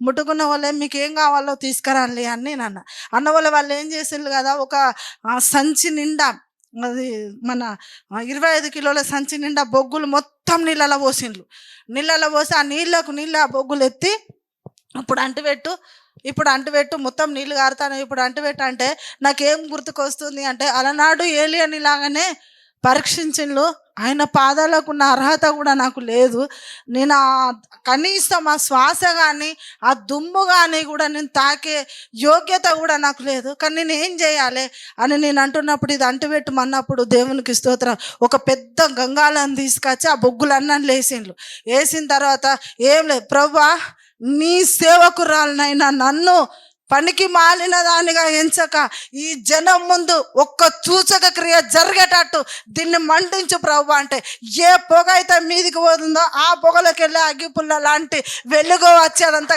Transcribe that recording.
ముట్టుకున్న వాళ్ళే మీకు ఏం కావాలో తీసుకురాలి అని నేను అన్న అన్న వాళ్ళ వాళ్ళు ఏం చేసిండ్రు కదా ఒక సంచి నిండా అది మన ఇరవై ఐదు కిలోల సంచి నిండా బొగ్గులు మొత్తం నీళ్ళలో పోసిండ్రు. నీళ్ళలో పోసి ఆ నీళ్ళకు నీళ్ళు ఆ బొగ్గులు ఎత్తి ఇప్పుడు అంటుపెట్టు ఇప్పుడు అంటుపెట్టు మొత్తం నీళ్ళు కారుతాను ఇప్పుడు అంటుపెట్టు అంటే నాకేం గుర్తుకొస్తుంది అంటే అలనాడు ఏలియని లాగానే పరీక్షించిండ్రు ఆయన పాదాలకు ఉన్న అర్హత కూడా నాకు లేదు. నేను ఆ కనీసం ఆ శ్వాస కానీ ఆ దుమ్ము కానీ కూడా నేను తాకే యోగ్యత కూడా నాకు లేదు. కానీ నేను ఏం చేయాలి అని నేను అంటున్నప్పుడు ఇది అంటుపెట్టమన్నప్పుడు దేవునికి స్తోత్రం. ఒక పెద్ద గంగాలను తీసుకొచ్చి ఆ బొగ్గులన్నీ లేచిండ్రు వేసిన తర్వాత ఏం లేదు ప్రభా నీ సేవకురాలనైనా నన్ను పనికి మాలిన దానిగా ఎంచక ఈ జనం ముందు ఒక్క చూచక క్రియ జరిగేటట్టు దీన్ని మండించు ప్రభు అంటే ఏ పొగ అయితే మీదికి పోతుందో ఆ పొగలోకి వెళ్ళే అగ్గిపుల్ల లాంటి వెలుగు వచ్చేదంతా